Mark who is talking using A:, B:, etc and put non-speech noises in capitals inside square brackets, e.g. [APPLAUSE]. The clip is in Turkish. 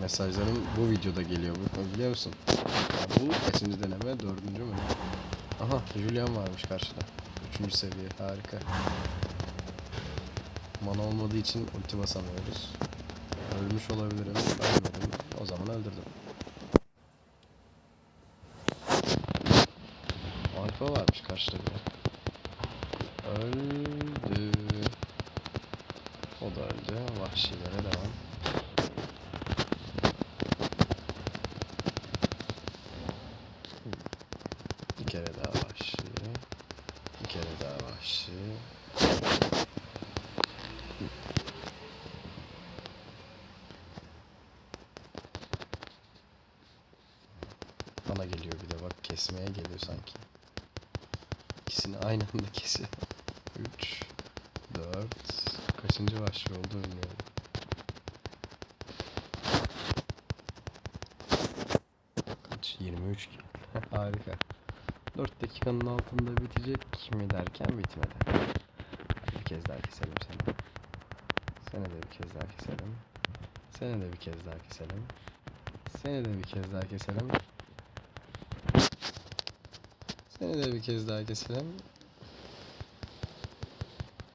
A: mesajlarım bu videoda geliyor bu biliyor musun? Ya bu kaçıncı deneme? Dördüncü mü? Aha Julian varmış karşıda. Üçüncü seviye harika. Mana olmadığı için ulti basamıyoruz. Ölmüş olabilirim. Ölmedim. O zaman öldürdüm. Alfa varmış karşıda bir. de. Öldü. O da öldü. Vahşilere devam. Bir kere daha vahşi. Bir kere daha vahşi. Bana geliyor bir de bak kesmeye geliyor sanki. İkisini aynı anda [LAUGHS] kesiyor. 3 4 Kaçıncı vahşi oldu bilmiyorum. Kaç? 23 ki. [LAUGHS] Harika. 4 dakikanın altında bitecek mi derken bitmedi. Bir kez daha keselim seni. Seni de bir kez daha keselim. Seni de bir kez daha keselim. Seni de bir kez daha keselim. Seni de bir kez daha keselim.